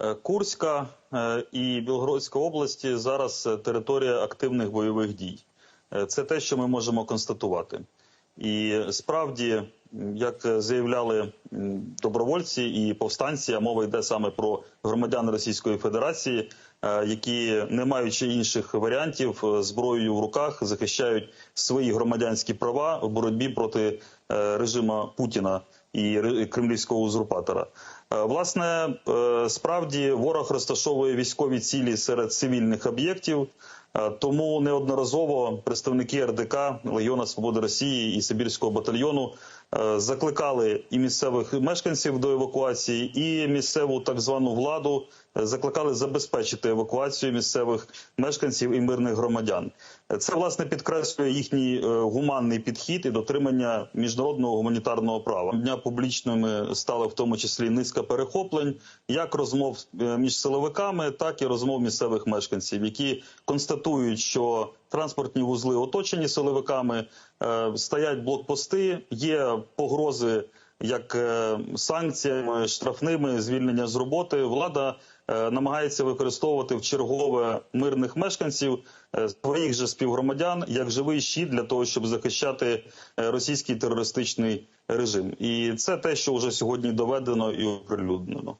Е, Курська е, і Білгородська області зараз е, територія активних бойових дій. Це те, що ми можемо констатувати. І справді, як заявляли добровольці і повстанці, а мова йде саме про громадян Російської Федерації, е, які, не маючи інших варіантів, е, зброєю в руках захищають свої громадянські права в боротьбі проти е, режиму Путіна і ре- кремлівського узурпатора. Власне, справді ворог розташовує військові цілі серед цивільних об'єктів. Тому неодноразово представники РДК Легіона Свободи Росії і Сибірського батальйону закликали і місцевих мешканців до евакуації, і місцеву так звану владу е, закликали забезпечити евакуацію місцевих мешканців і мирних громадян. Це власне підкреслює їхній е, гуманний підхід і дотримання міжнародного гуманітарного права. Дня публічними стали в тому числі низка перехоплень, як розмов е, між силовиками, так і розмов місцевих мешканців, які констатують, що транспортні вузли оточені силовиками, е, стоять блокпости, є погрози як е, санкціями, штрафними, звільнення з роботи. Влада е, намагається використовувати в чергове мирних мешканців е, своїх же співгромадян як живий щит для того, щоб захищати російський терористичний режим. І це те, що вже сьогодні доведено і оприлюднено.